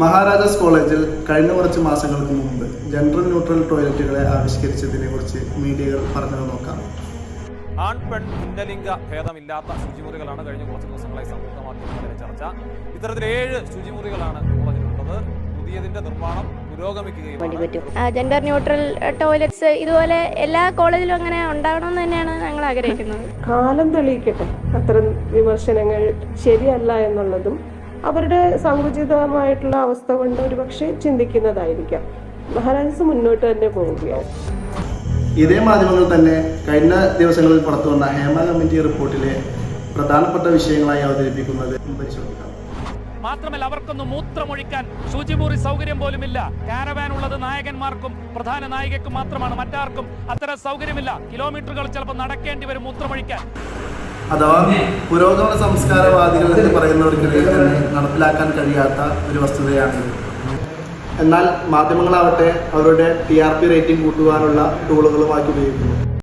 മഹാരാജാസ് കോളേജിൽ കഴിഞ്ഞ കുറച്ച് മാസങ്ങൾക്ക് മുമ്പ് ജെൻഡർ ന്യൂട്രൽ ടോയ്ലറ്റുകളെ ആവിഷ്കരിച്ചതിനെ കുറിച്ച് മീഡിയകൾ പറഞ്ഞത് നോക്കാം. ആൺ പെൺ ഭിന്നലിംഗ ഭേദമില്ലാത്ത ശുചിമുറികളാണ് കഴിഞ്ഞ കുറച്ച് ദിവസങ്ങളായി സമൂഹ മാധ്യമങ്ങളിലെ ചർച്ച. ഇത്തരത്തിൽ ഏഴ് ശുചിമുറികളാണ് കോളേജിലുള്ളത്. പുതിയതിന്റെ നിർമ്മാണം പുരോഗമിക്കുകയും ജെൻഡർ ന്യൂട്രൽ ടോയ്ലറ്റ്സ് ഇതുപോലെ എല്ലാ കോളേജിലും അങ്ങനെ ഉണ്ടാകണമെന്ന് തന്നെയാണ് ഞങ്ങൾ ആഗ്രഹിക്കുന്നത്. കാലം തെളിയിക്കട്ടെ. അത്തരം വിമർശനങ്ങൾ ശരിയല്ല എന്നുള്ളതും അവരുടെ സങ്കുചിതമായിട്ടുള്ള അവസ്ഥ കൊണ്ട് ഒരുപക്ഷെ ചിന്തിക്കുന്നതായിരിക്കാം. മഹാരാജസ് മുന്നോട്ട് തന്നെ പോവുകയാണ്. ഇതേ മാധ്യമങ്ങൾ തന്നെ കഴിഞ്ഞ ദിവസങ്ങളിൽ പുറത്തു വന്ന ഹേമ കമ്മിറ്റി റിപ്പോർട്ടിലെ പ്രധാനപ്പെട്ട വിഷയങ്ങളായി അവതരിപ്പിക്കുന്നത് പരിശോധിക്കാം. മാത്രമല്ല അവർക്കൊന്നും മൂത്രമൊഴിക്കാൻ ശുചിമുറി സൗകര്യം പോലുമില്ല. കാരവാൻ ഉള്ളത് നായകന്മാർക്കും പ്രധാന നായികക്കും മാത്രമാണ്. മറ്റാർക്കും അത്തരം സൗകര്യമില്ല. കിലോമീറ്ററുകൾ ചിലപ്പോൾ നടക്കേണ്ടി വരും മൂത്രമൊഴിക്കാൻ. അഥവാ പുരോഗമന സംസ്കാരവാദികൾ എന്ന് പറയുന്നവർക്കിടയിൽ തന്നെ നടപ്പിലാക്കാൻ കഴിയാത്ത ഒരു വസ്തുതയാണിത് എന്നാൽ മാധ്യമങ്ങളാവട്ടെ അവരുടെ ടി ആർ പി റേറ്റിംഗ് കൂട്ടുവാനുള്ള ടൂളുകളുമാക്കി ഉപയോഗിക്കുന്നു.